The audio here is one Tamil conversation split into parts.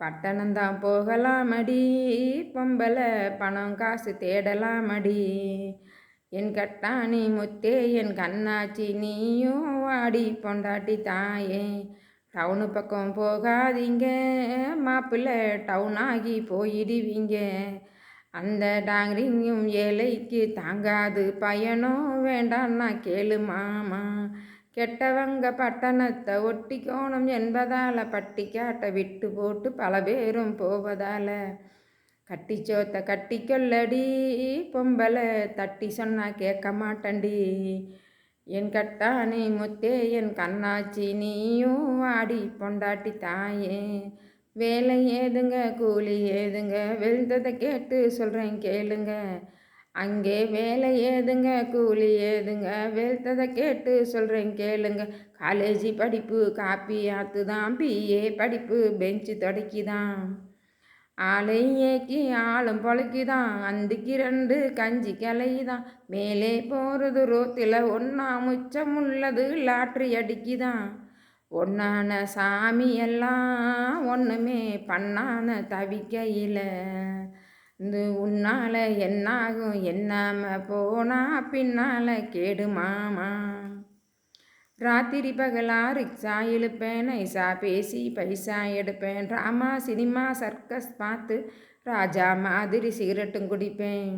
பட்டணம்தான் போகலாமடி. பொம்பளை பணம் காசு தேடலாமடி. என் கட்டாணி முத்தே என் கண்ணாச்சி நீயும் வாடி பொண்டாட்டி தாயே. டவுனு பக்கம் போகாதீங்க. மாப்பிள்ளை டவுன் ஆகி போயிடுவீங்க. அந்த டாங்கரிங்கும் ஏழைக்கு தாங்காது பயனும் வேண்டான்னா கேளு மாமா. கெட்டவங்க பட்டணத்தை ஒட்டிக்கோணும் என்பதால் பட்டிக்காட்டை விட்டு போட்டு பல பேரும் போவதால். கட்டிச்சோத்த கட்டிக்கொள்ளடி பொம்பளை தட்டி சொன்னா கேட்க மாட்டண்டி. என் கட்டானி முத்தே என் கண்ணாச்சி நீயும் ஆடி பொண்டாட்டி தாயே. வேலை ஏதுங்க கூலி ஏதுங்க? வெளுத்ததை கேட்டு சொல்கிறேன் கேளுங்க. அங்கே வேலை ஏதுங்க? கூலி ஏதுங்க? வெளுத்ததை கேட்டு சொல்கிறேன் கேளுங்க. காலேஜி படிப்பு காப்பி ஆத்து தான் பிஏ படிப்பு பெஞ்சு தொடக்கிதான். ஆளை ஏக்கி ஆளும் பொழைக்கிதான் அந்துக்கு ரெண்டு கஞ்சி கிளைதான் மேலே போகிறது ரோத்தில் ஒன்றா முச்சம் உள்ளது லாட்ரி அடிக்குதான். ஒன்னான சாமி எல்லாம் ஒன்றுமே பண்ணான தவிக்கையில். இந்த உன்னால் என்னாகும் என்னாம போனா பின்னால் கேடு மாமா. ராத்திரி பகலா ரிக்ஷா இழுப்பேன் நைசா பேசி பைசா எடுப்பேன். ராமா சினிமா சர்க்கஸ் பார்த்து ராஜா மாதிரி சிகரெட்டும் குடிப்பேன்.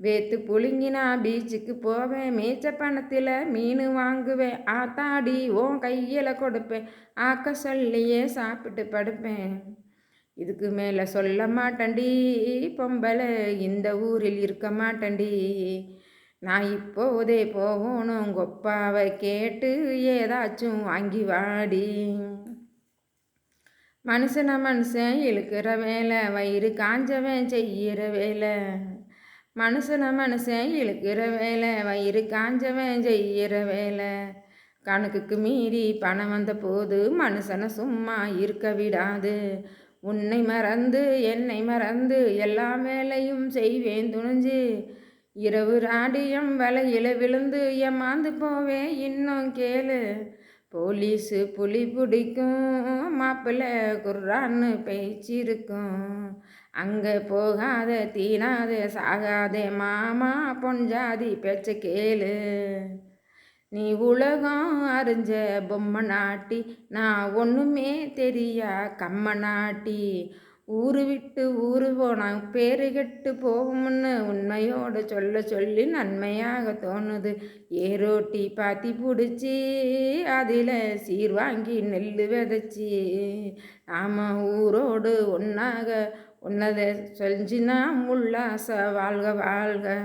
வேத்து புழுங்கினா பீச்சுக்கு போவேன் மேய்ச்ச பணத்தில் மீன் வாங்குவேன். ஆத்தாடி ஓன் கையில் கொடுப்பேன். ஆக்க சொல்லியே சாப்பிட்டு படுப்பேன். இதுக்கு மேலே சொல்ல மாட்டேன்டி பொம்பளை. இந்த ஊரில் இருக்க மாட்டேன்டி. நான் இப்போதே போகணும் கொப்பாவை கேட்டு ஏதாச்சும் வாங்கி வாடி. மனுஷனை மனுஷன் இழுக்கிற வேலை வயிறு காஞ்சவன் செய்கிற வேலை. மனுஷனை மனுஷன் இழுக்கிற வேலை வயிறு காஞ்சவன் செய்கிற வேலை. கணக்குக்கு மீறி பணம் வந்த போது மனுஷனை சும்மா இருக்க விடாது. உன்னை மறந்து என்னை மறந்து எல்லா வேலையும் செய்வேன் துணிஞ்சு. இரவு ராடியம் வலையில விழுந்து ஏமாந்து போவேன் இன்னும் கேளு. போலீஸு புலி பிடிக்கும் மாப்பிள்ளை குர்ரான்னு பேச்சிருக்கும். அங்கே போகாத தீனாத சாகாதே மாமா பொஞ்சாதி பேச்ச கேளு. நீ உலகம் அறிஞ்ச பொம்மை நாட்டி நான் ஒன்றுமே தெரியா கம்ம நாட்டி. ஊரு விட்டு ஊரு போனால் பேரு கெட்டு போகும்னு உண்மையோடு சொல்ல சொல்லி நன்மையாக தோணுது. ஏரோட்டி பாத்தி பிடிச்சி அதில் சீர் வாங்கி நெல் விதைச்சி. நாம் ஊரோடு ஒன்றாக உன்னதை செஞ்சினா உல்லாச வாழ்க வாழ்க.